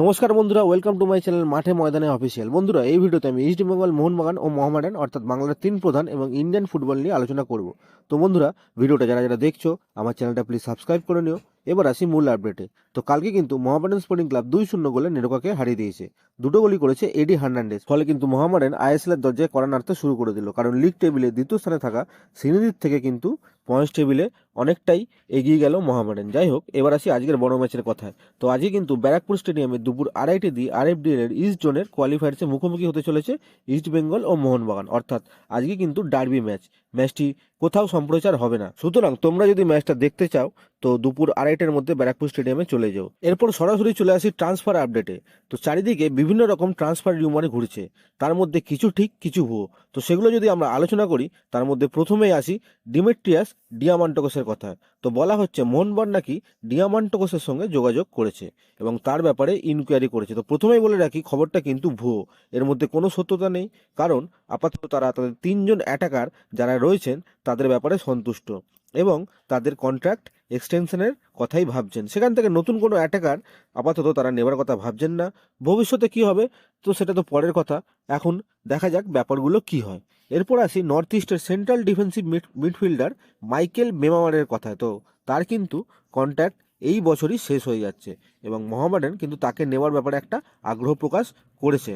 নমস্কার বন্ধুরা welcome to my channel মাঠে ময়দানে অফিসিয়াল বন্ধুরা, এই ভিডিওতে আমি ইস্ট বেঙ্গল মোহনবাগান ও মোহামেডান, অর্থাৎ বাংলার তিন প্রধান এবং ইন্ডিয়ান ফুটবল নিয়ে আলোচনা করব। তো বন্ধুরা, ভিডিওটা যারা যারা দেখছ, আমার চ্যানেলটা প্লিজ সাবস্ক্রাইব করে নিও। এবার আসি মূল আপডেটে তো কালকে কিন্তু মোহামেডান স্পোর্টিং ক্লাব দুই শূন্য গোলে নেরোকাকে হারিয়ে দিয়েছে। দুটো গোলই করেছে এডি হার্নান্ডেস ফলে কিন্তু মোহামেডান আইএসএল এর দরজায় করা নাড়তে শুরু করে দিল। কারণ লিগ টেবিলে দ্বিতীয় স্থানে থাকা সিনিদির থেকে কিন্তু পয়েন্টস টেবিলে অনেকটাই এগিয়ে গেল মোহামেডান। যাই হোক, এবার আসি আজকের বড় ম্যাচের কথায়। তো আজকে কিন্তু ব্যারাকপুর স্টেডিয়ামে দুপুর আড়াইটে দিয়ে আরএফডিএল এর ইস্ট জোনের কোয়ালিফায়ার্সে মুখোমুখি হতে চলেছে ইস্ট বেঙ্গল ও মোহনবাগান। অর্থাৎ আজকে কিন্তু ডার্বি ম্যাচ ম্যাচটি কোথাও সম্প্রচার হবে না। সুতরাং তোমরা যদি ম্যাচটা দেখতে চাও, তো দুপুর আড়াইটার মধ্যে ব্যারাকপুর স্টেডিয়ামে চলে যাও। এরপর সরাসরি চলে আসি ট্রান্সফার আপডেটে তো চারিদিকে বিভিন্ন রকম ট্রান্সফার রিউমারে ঘুরছে। তার মধ্যে কিছু ঠিক, কিছু ভুয়ো। তো সেগুলো যদি আমরা আলোচনা করি, তার মধ্যে প্রথমেই আসি ডিমেট্রিয়াস ডিয়ামান্টোকসের কথা। তো বলা হচ্ছে মোহনবাগান নাকি ডিয়ামান্টোকসের সঙ্গে যোগাযোগ করেছে এবং তার ব্যাপারে ইনকোয়ারি করেছে। তো প্রথমেই বলে রাখি, খবরটা কিন্তু ভুয়ো। এর মধ্যে কোনো সত্যতা নেই, কারণ আপাতত তারা তাদের তিনজন অ্যাটাকার যারা রয়েছেন, তাদের ব্যাপারে সন্তুষ্ট এবং তাদের কন্ট্রাক্ট এক্সটেনশনের কথাই ভাবছেন। সেখান থেকে নতুন কোনো অ্যাটাকার আপাতত তারা নেবার কথা ভাবছেন না। ভবিষ্যতে কি হবে? তো সেটা তো পরের কথা। এখন দেখা যাক ব্যাপারগুলো কি হয়। এরপর আসি নর্থ ইস্টের central defensive mid midfielder Michael মেমামারের কথায়। তো তার কিন্তু কন্ট্যাক্ট এই বছরই শেষ হয়ে যাচ্ছে এবং মোহামেডান কিন্তু তাকে নেওয়ার ব্যাপারে একটা আগ্রহ প্রকাশ করেছে।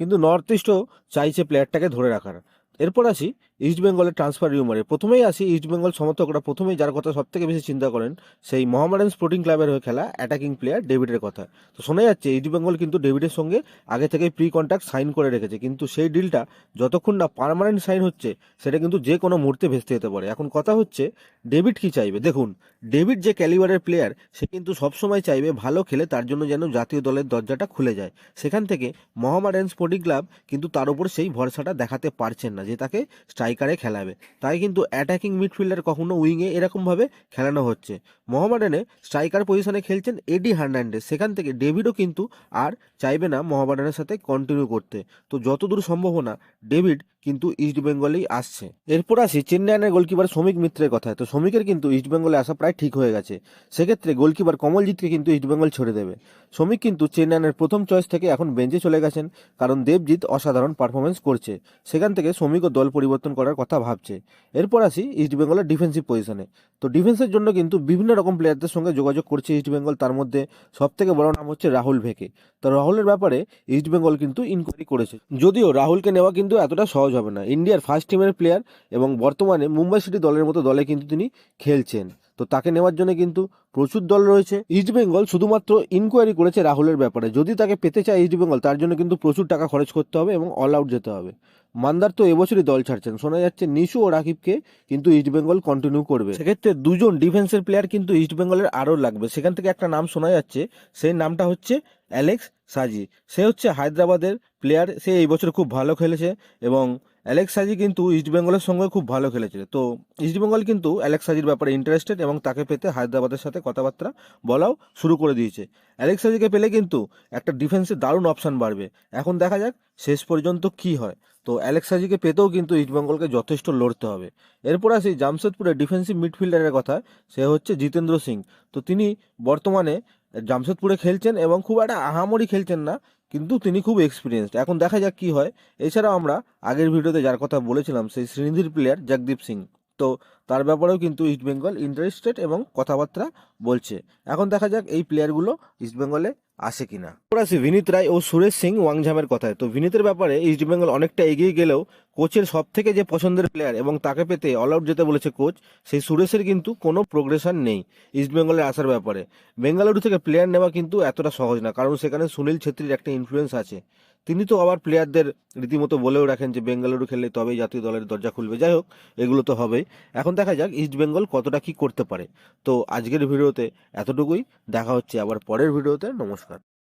কিন্তু নর্থ ইস্টও চাইছে প্লেয়ারটাকে ধরে রাখার। এরপর আসি ইস্ট বেঙ্গলের ট্রান্সফার রিউমারে প্রথমেই আসি ইস্ট বেঙ্গল সমর্থকরা। প্রথমেই যার কথা সব থেকে বেশি চিন্তা করেন, সেই মোহামেডান স্পোর্টিং ক্লাবের হয়ে খেলা অ্যাটাকিং প্লেয়ার ডেভিডের কথা। তো শোনা যাচ্ছে ইস্ট বেঙ্গল কিন্তু ডেভিডের সঙ্গে আগে থেকেই প্রি কন্ট্যাক্ট সাইন করে রেখেছে। কিন্তু সেই ডিলটা যতক্ষণ না পার্মানেন্ট সাইন হচ্ছে, সেটা কিন্তু যে কোনো মুহূর্তে ভেস্তে যেতে পারে। এখন কথা হচ্ছে ডেভিড কি চাইবে? দেখুন ডেভিড যে ক্যালিবারের প্লেয়ার সে কিন্তু সবসময় চাইবে ভালো খেলে তার জন্য যেন জাতীয় দলের দরজাটা খুলে যায়। সেখান থেকে মোহামেডান স্পোর্টিং ক্লাব কিন্তু তার উপর সেই ভরসাটা দেখাতে পারছেন না। যে তাকে স্ট্রাইকারে খেলাবে। তাই কিন্তু অ্যাটাকিং মিডফিল্ডার কখনো উইংয়ে এরকমভাবে খেলানো হচ্ছে। মোহামেডানে স্ট্রাইকার পজিশনে খেলছেন এডি হার্নান্ডেস সেখান থেকে ডেভিডও কিন্তু আর চাইবে না মোহামেডানের সাথে কন্টিনিউ করতে। তো যতদূর সম্ভাবনা, ডেভিড কিন্তু ইস্ট বেঙ্গলেই আসছে। এরপর আসি চেন্নাইয়ের গোলকিপার শ্রমিক মিত্রের কথায়। তো শ্রমিকের কিন্তু ইস্ট বেঙ্গলে আসা প্রায় ঠিক হয়ে গেছে। সেক্ষেত্রে গোলকিপার কমলজিৎকে কিন্তু ইস্ট বেঙ্গল ছেড়ে দেবে। শ্রমিক কিন্তু চেন্নাইয়ের প্রথম চয়েস থেকে এখন বেঞ্চে চলে গেছেন। কারণ দেবজিৎ অসাধারণ পারফরমেন্স করছে। সেখান থেকে শ্রমিকও দল পরিবর্তন করার কথা ভাবছে। এরপর আসি ইস্ট বেঙ্গলের ডিফেন্সিভ পজিশনে তো ডিফেন্সের জন্য কিন্তু বিভিন্ন রকম প্লেয়ারদের সঙ্গে যোগাযোগ করছে ইস্ট বেঙ্গল তার মধ্যে সব থেকে বড় নাম হচ্ছে রাহুল ভেকে। তো রাহুলের ব্যাপারে ইস্ট বেঙ্গল কিন্তু ইনকোয়ারি করেছে। যদিও রাহুলকে নেওয়া কিন্তু এতটা সহজ হবে না। ইন্ডিয়ার ফার্স্ট টিমের প্লেয়ার এবং বর্তমানে মুম্বাই সিটি দলের মতো দলে কিন্তু তিনি খেলছেন। তো তাকে নেওয়ার জন্য কিন্তু প্রচুর দল রয়েছে। ইস্ট বেঙ্গল শুধুমাত্র ইনকোয়ারি করেছে রাহুলের ব্যাপারে। যদি তাকে পেতে চায় ইস্ট বেঙ্গল তার জন্য কিন্তু প্রচুর টাকা খরচ করতে হবে এবং অল আউট যেতে হবে। মান্দার তো এবছরই দল ছাড়ছেন। শোনা যাচ্ছে নিশু ও রাকিবকে কিন্তু ইস্টবেঙ্গল কন্টিনিউ করবে। সেক্ষেত্রে দুজন ডিফেন্সের প্লেয়ার কিন্তু ইস্টবেঙ্গলের আরও লাগবে। সেখান থেকে একটা নাম শোনা যাচ্ছে, সেই নামটা হচ্ছে অ্যালেক্স সাজি সে হচ্ছে হায়দ্রাবাদের প্লেয়ার সে এই বছর খুব ভালো খেলেছে এবং অ্যালেক্স সাজি কিন্তু ইস্ট বেঙ্গলের সঙ্গে খুব ভালো খেলেছে তো ইস্ট বেঙ্গল কিন্তু অ্যালেক্স সাজির ব্যাপারে ইন্টারেস্টেড এবং তাকে পেতে হায়দ্রাবাদের সাথে কথাবার্তা বলাও শুরু করে দিয়েছে। অ্যালেক্স সাজিকে পেলে কিন্তু একটা ডিফেন্সে দারুণ অপশান বাড়বে। এখন দেখা যাক শেষ পর্যন্ত কি হয়। তো অ্যালেক্স সাজিকে পেতেও কিন্তু ইস্ট বেঙ্গলকে যথেষ্ট লড়তে হবে। এরপর আসি জামশেদপুরের ডিফেন্সিভ মিডফিল্ডারের কথা। সে হচ্ছে জিতেন্দ্র সিং। তো তিনি বর্তমানে জামশেদপুরে খেলছেন এবং খুব একটা আহামরি খেলছেন না। কিন্তু তিনি খুব এক্সপিরিয়েন্সড এখন দেখা যাক কি হয়। এছাড়াও আমরা আগের ভিডিওতে যার কথা বলেছিলাম, সেই শ্রীনিধির প্লেয়ার জগদীপ সিং। তো তার ব্যাপারেও কিন্তু ইস্টবেঙ্গল ইন্টারেস্টেড এবং কথাবার্তা বলছে। এখন দেখা যাক এই প্লেয়ারগুলো ইস্ট বেঙ্গলে আসে কিনা? ওরা আসি বিনীত রায় ও সুরেশ সিং ওয়াংঝামের কথায়। তো বিনীতের ব্যাপারে ইস্ট বেঙ্গল অনেকটা এগিয়ে গেলেও কোচের সব থেকে যে পছন্দের প্লেয়ার এবং তাকে পেতে অল আউট যেতে বলেছে কোচ, সেই সুরেশের কিন্তু কোনো প্রোগ্রেশন নেই ইস্ট বেঙ্গলের আসার ব্যাপারে। বেঙ্গালুরু থেকে প্লেয়ার নেওয়া কিন্তু এতটা সহজ না, কারণ সেখানে সুনীল ছেত্রীর একটা ইনফ্লুয়েন্স আছে। তিনি তো আবার প্লেয়ারদের রীতিমতো বলেও রাখেন যে বেঙ্গালুরু খেললে তবেই জাতীয় দলের দরজা খুলবে। যাই হোক, এগুলো তো হবেই। এখন দেখা যাক ইস্ট বেঙ্গল কতটা কি করতে পারে। তো আজকের ভিডিওতে এতটুকুই। দেখা হচ্ছে আবার পরের ভিডিওতে। নমস্কার।